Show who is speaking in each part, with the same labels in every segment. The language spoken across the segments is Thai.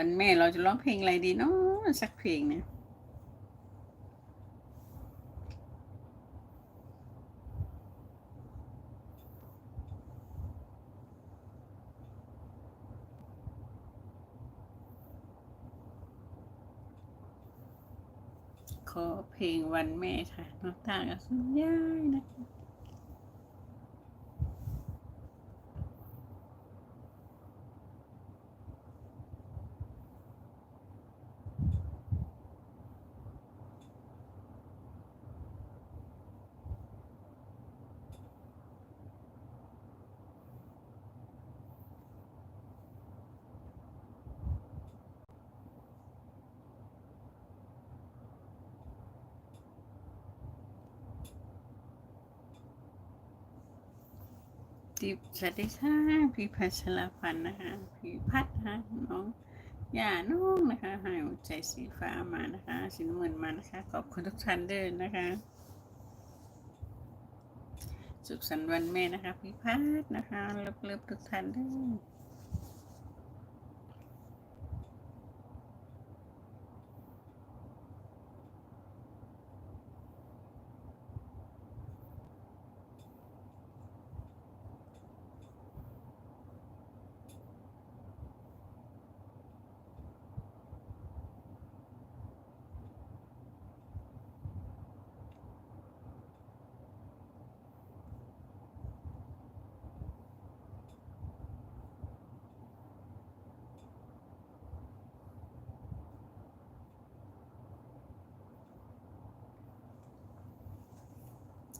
Speaker 1: วันแม่เราจะร้องเพลงอะไรดีเนาะสักเพลงเนี่ยขอเพลงวันแม่ค่ะน้องตากับคุณยายนะคะ ติบสวัสดีค่ะพี่พัชรพันธ์นะคะ พี่พัฒนะคะน้องย่าน้องนะคะให้หัวใจสีฟ้ามานะคะสีน้ำเงินมานะคะ ขอบคุณทุกท่านเดินนะคะ สุขสันต์วันแม่นะคะ พี่พัฒนะคะเลิฟเลิฟทุกท่านเดิน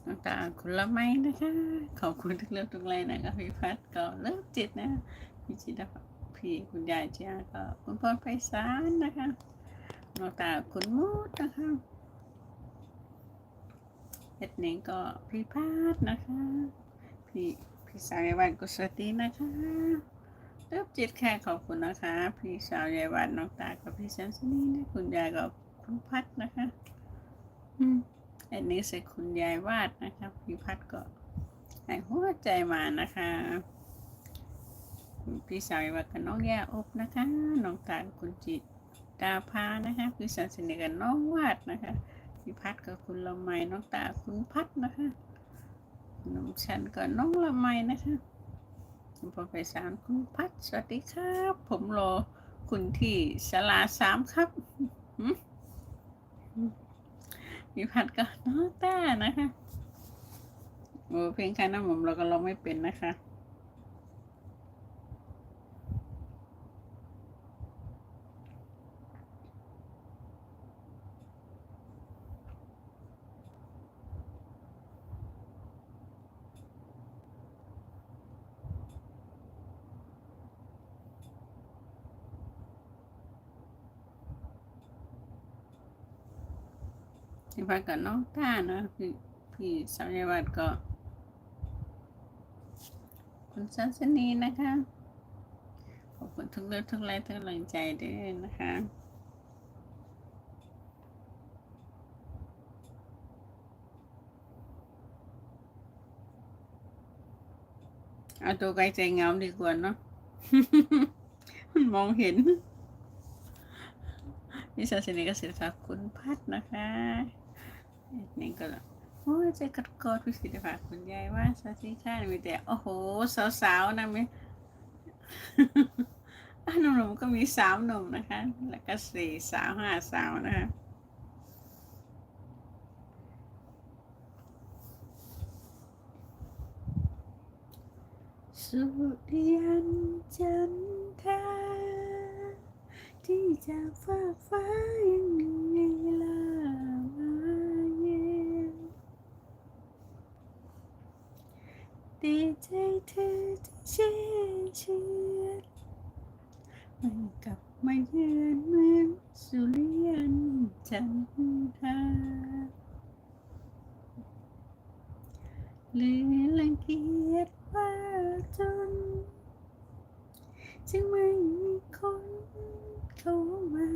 Speaker 1: น้ำตาคุณละไม้นะคะ ขอบคุณทุกเรื่องทุกแรงนะคะพี่พัดก็เลิกจิตนะพี่จิตาพี่คุณยายเจ้าก็คุณพ่อไพศาลนะคะน้องตาคุณมูดนะคะเอ็ดเน่งก็พี่พัดนะคะ พี่พี่สาวยายวันกุศตีนะคะเลิกจิตแค่ขอบคุณนะคะ พี่สาวยายวันน้องตากับพี่แซมสนี่นะคุณยายกับคุณพัดนะคะ อืม อันนี้ใส่คุณยายวาดนะคะพี่พัดก็ให้หัวใจมานะคะพี่สาวยวัดกับน้องแย่อบนะคะน้องตาลคุณจิตดาพานะคะพี่สาวสนิทกับน้องวาดนะคะพี่พัดกับคุณละไมน้องตาคุณพัดนะคะน้องฉันกับน้องละไมนะคะคุณพ่อไปสารคุณพัดสวัสดีครับ ผมรอคุณที่ศาลาสามครับ หืมมีผัดก็น้องต้านะคะโอ้เพลงค่าน้ำผมเราก็ร้องไม่เป็นนะคะ พี่พัดกับน้องต้านะพี่พี่สาวยายวัดก็ คุณสันสนีนะคะ ขอบคุณทุกเรื่องทุกแรงทุกกำลังใจด้วยนะคะเอาตัวไกลใจเงาดีกว่าเนาะมันมองเห็นพี่สาสนีก็เสียฝากคุณพัดนะคะ นี่ก็โอ้ยใจกระกอดพี่สิทธิฝากคุณยายว่าสาธิค่ะมีแต่ โอ้โห สาวๆนะมอะหนุ่มๆก็มีสามหนุ่มนะคะ แล้วก็สี่สาวห้าสาวนะคะสุริยันจันทราที่จากฟาฟ้ายัง ใจเธอที่เชื่อเชื่อมันกลับมาเยือนเหมือนสุริยันจันทราหรือลังเกียจว่าจน จึงไม่มีคนเข้ามา